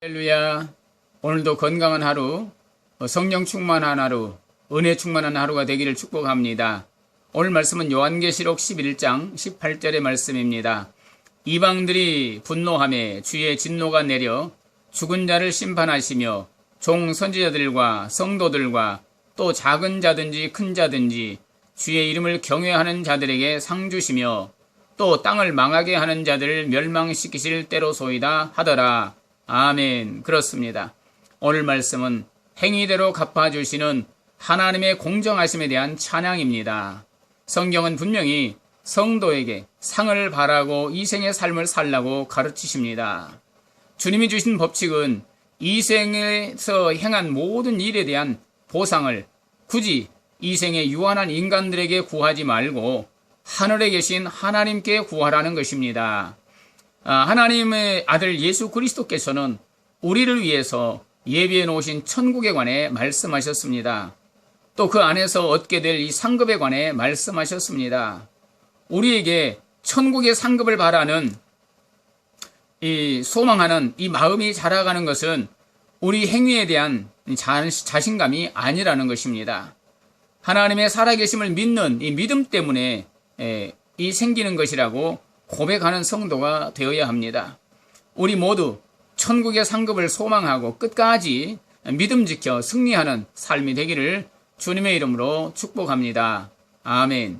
할렐루야. 오늘도 건강한 하루, 어, 성령 충만한 하루, 은혜 충만한 하루가 되기를 축복합니다. 오늘 말씀은 요한계시록 11장 18절의 말씀입니다. 이방들이 분노함에 주의 진노가 내려 죽은 자를 심판하시며 종 선지자들과 성도들과 또 작은 자든지 큰 자든지 주의 이름을 경외하는 자들에게 상 주시며 또 땅을 망하게 하는 자들을 멸망시키실 때로소이다 하더라. 아멘. 그렇습니다. 오늘 말씀은 행위대로 갚아주시는 하나님의 공정하심에 대한 찬양입니다. 성경은 분명히 성도에게 상을 바라고 이생의 삶을 살라고 가르치십니다. 주님이 주신 법칙은 이생에서 행한 모든 일에 대한 보상을 굳이 이생에 유한한 인간들에게 구하지 말고 하늘에 계신 하나님께 구하라는 것입니다. 아, 하나님의 아들 예수 그리스도께서는 우리를 위해서 예비해 놓으신 천국에 관해 말씀하셨습니다. 또 그 안에서 얻게 될 이 상급에 관해 말씀하셨습니다. 우리에게 천국의 상급을 바라는 이 소망하는 이 마음이 자라가는 것은 우리 행위에 대한 자, 자신감이 아니라는 것입니다. 하나님의 살아계심을 믿는 이 믿음 때문에 에, 이 생기는 것이라고 고백하는 성도가 되어야 합니다. 우리 모두 천국의 상급을 소망하고 끝까지 믿음 지켜 승리하는 삶이 되기를 주님의 이름으로 축복합니다. 아멘.